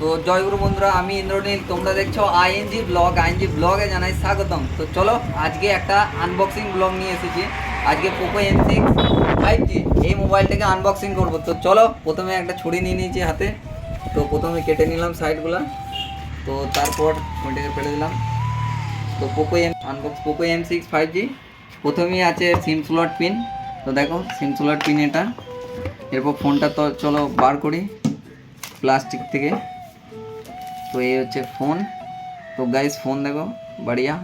তো জয়গুরু বন্ধুরা, আমি ইন্দ্রনীল, তোমরা দেখছ আইএনজি ব্লগ, আইএনজি ব্লগে জানাই স্বাগতম। তো চলো, আজকে একটা আনবক্সিং ব্লগ নিয়ে এসেছি। আজকে Poco M six five G এই মোবাইলটাকে আনবক্সিং করব। তো চলো, প্রথমে একটা ছুরি নিয়ে নিয়েছি হাতে। তো প্রথমে কেটে নিলাম সাইডগুলো তো তারপর ওইটাকে ফেলে দিলাম। তো Poco M unbox Poco M six five G প্রথমেই আছে সিম স্লট পিন তো দেখো সিম স্লট পিন এটা। এরপর ফোনটা তো চলো বার করি। প্লাস্টিক থেকে। তো এই হচ্ছে ফোন। তো গাইস ফোন দেখো, বাড়িয়া।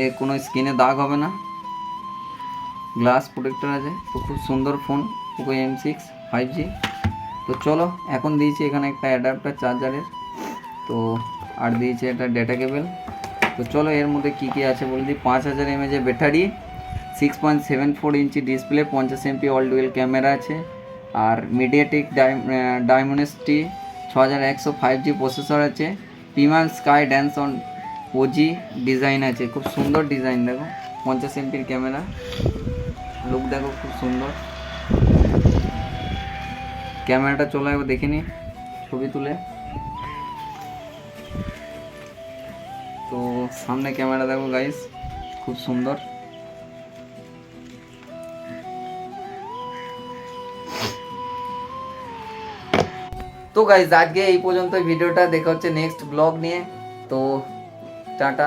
এ কোনো স্ক্রিনে দাগ হবে না। গ্লাস প্রোটেক্টর আছে। তো খুব সুন্দর phone Poco M six five G তো চলো, এখন দিয়েছি এখানে একটা অ্যাডাপ্টার চার্জারের তো আর দিয়েছে একটা ডেটা কেবল তো চলো, এর মধ্যে কী কী আছে বলে দিই। পাঁচ হাজার এমএজের battery six point seven four inch display পঞ্চাশ এমপি অল ডুয়েল ক্যামেরা আছে। আর মিডিয়াটেক ডায়মন্ডসটি ছ হাজার একশো ফাইভ জি প্রসেসর আছে premium sky dance on OG design আছে। খুব সুন্দর ডিজাইন দেখো, পঞ্চাশ এমপির ক্যামেরা লুক দেখো, খুব সুন্দর। ক্যামেরাটা চলে একবার দেখে ছবি তুলে। তো সামনে ক্যামেরা দেখো গাইস খুব সুন্দর। তো গাইজ আজকে এই পর্যন্ত ভিডিওটা দেখা হচ্ছে নেক্সট ব্লগ নিয়ে তো টাটা